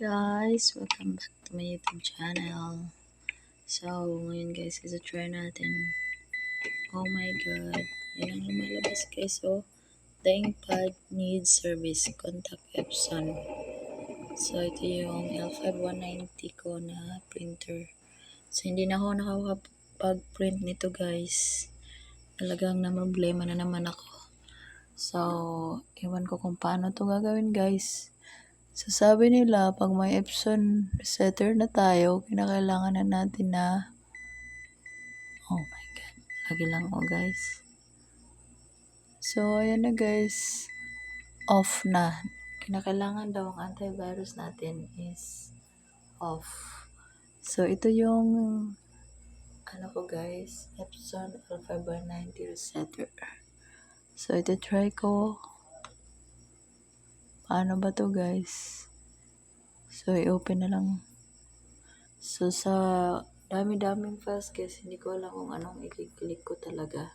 guys! Welcome back to my YouTube channel. So, ngayon guys, isa try natin. Oh my god. Yan ang lumalabas guys. So, the inkpad needs service. Contact Epson. So, ito yung L5190 ko na printer. So, hindi na ako nakakapag-print nito guys. Talagang na problema na naman ako. So, iwan ko kung paano to gagawin guys. So, sabi nila, pag may Epson setter na tayo, kinakailangan na natin na Oh my God. Lagi lang oh guys. So, ayan na guys. Off na. Kinakailangan daw ang antivirus natin is off. So, ito yung ano ko guys, Epson L590 resetter. So, ito try ko. Paano ba to guys? So, i-open na lang. So, sa dami-daming files guys, hindi ko alam kung anong i-click ko talaga.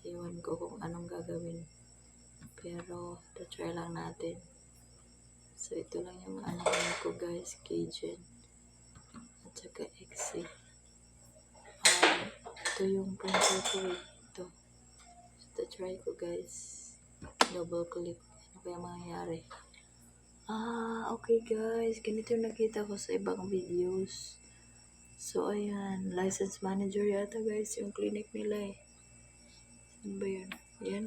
Iwan ko kung anong gagawin. Pero, try lang natin. So, ito lang yung ano ko guys, Cajun. At saka XC. Um, ito yung printer ko eh. Ito. So, try ko guys. Double click. Kaya mangyayari? Ah, okay guys. Ganito yung nakita ko sa ibang videos. So, ayan. License manager yata guys. Yung clinic nila eh. Saan ba yun? Yan.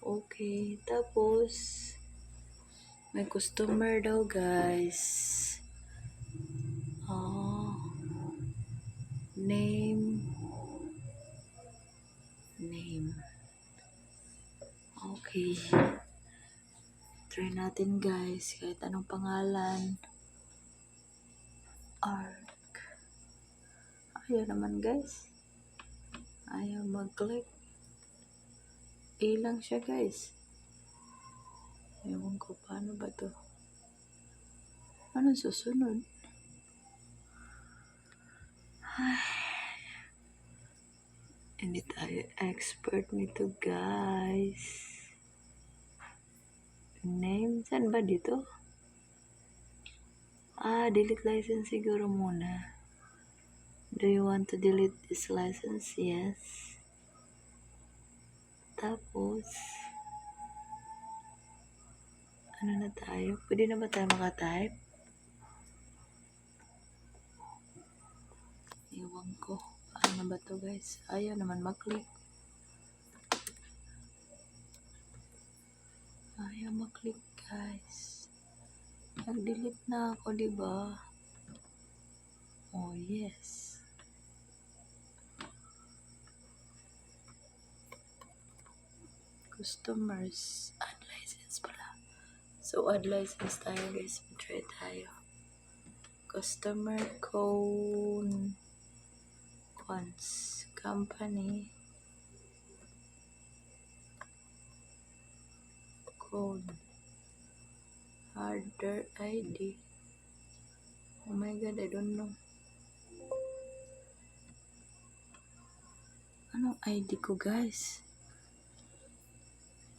Okay. Tapos, may customer daw guys. Oh. Name. Name. Okay. Try natin guys. Kahit anong pangalan. Arc. Ayaw naman guys. Ayaw mag-click. A lang siya guys. Ewan ko paano ba to. Ano susunod? Ay. Hindi tayo expert nito guys. Name? Saan ba dito? Ah, delete license siguro muna. Do you want to delete this license? Yes. Tapos, ano na tayo? Pwede na ba tayo makatype? Iwan ko. Ano ba to guys? Ayaw naman mag-click. Mag-click guys. Nag-delete na ako, di ba? Oh, yes. Customers. Add license pala. So, add license tayo guys. Try tayo. Customer code. Cons. Company. Code. Harder ID. Oh my god, I don't know. Anong ID ko guys?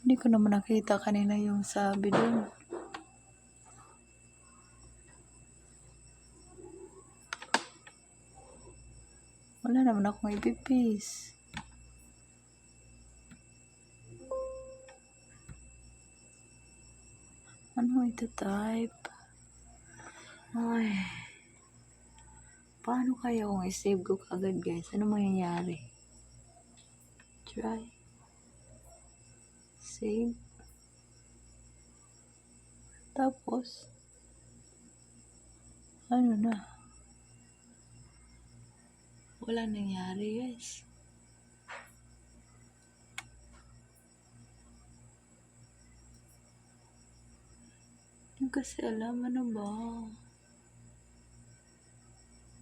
Hindi ko naman nakita kanina yung sabi dun. Wala naman akong ipipis. Ano ito type? Ay. Paano kaya kung i-save ko kagad guys? Ano mangyayari? Try. Save. Tapos, ano na? Wala nangyari guys. Ko kasi alam ano ba.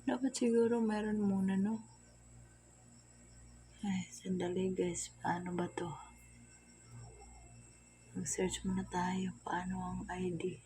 Dapat siguro meron muna no. Ay, sandali guys. Paano ba to? Mag-search muna tayo. Paano ang ID?